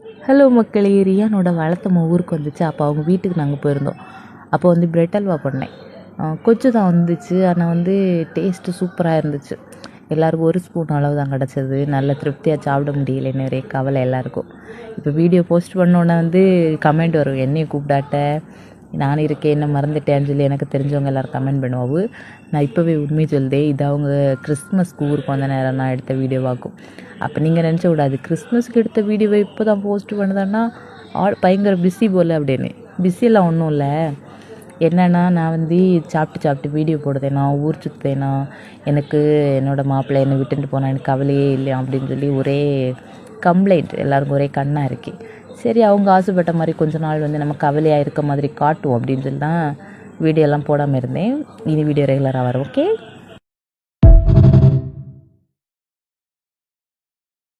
Hello மக்களே ரியானோட வளர்த்தம்மா ஊருக்கு வந்துச்சு. அப்போ அவங்க வீட்டுக்கு நாங்கள் போயிருந்தோம். அப்போ வந்து பிரெட் அல்வா பண்ணேன். கொச்சு தான் வந்துச்சு. ஆனால் வந்து டேஸ்ட்டு சூப்பராக இருந்துச்சு. எல்லாருக்கும் ஒரு ஸ்பூன் அளவு தான் கிடச்சது. நல்ல திருப்தியாக சாப்பிட முடியலன்னு ஒரே கவலை எல்லாருக்கும். இப்போ வீடியோ போஸ்ட் பண்ணோன்னே வந்து கமெண்ட் வரும். என்னையும் கூப்பிடாட்ட? நான் இருக்கேன். என்ன மறந்துட்டேன்னு சொல்லி எனக்கு தெரிஞ்சவங்க எல்லோரும் கமெண்ட் பண்ணுவாவு நான் இப்போவே உண்மை சொல்லுதே இது அவங்க கிறிஸ்மஸ்க்கு ஊருக்கு வந்த நேரம் நான் எடுத்த வீடியோவாக்கும் அப்போ நீங்கள் நினச்ச கூடாது கிறிஸ்மஸ்க்கு எடுத்த வீடியோவை இப்போ தான் போஸ்ட் பண்ணுதான்னா ஆள் பயங்கர பிஸி போல் அப்படின்னு. பிஸியெல்லாம் ஒன்றும் இல்லை. என்னன்னா நான் வந்து சாப்பிட்டு சாப்பிட்டு வீடியோ போடுதேனா ஊர் சுற்றுதேனா எனக்கு என்னோடய மாப்பிள்ளை என்னை விட்டுட்டு போனால் எனக்கு கவலையே இல்லை அப்படின்னு சொல்லி ஒரே கம்ப்ளைண்ட் எல்லாருக்கும் ஒரே கண்ணாக இருக்கு. சரி அவங்க ஆசைப்பட்ட மாதிரி கொஞ்ச நாள் வந்து நம்ம கவலையாக இருக்க மாதிரி காட்டுவோம் அப்படின்னு சொல்லி தான் வீடியோலாம் போடாமல் இருந்தேன். இனி வீடியோ ரெகுலராக வரும் ஓகே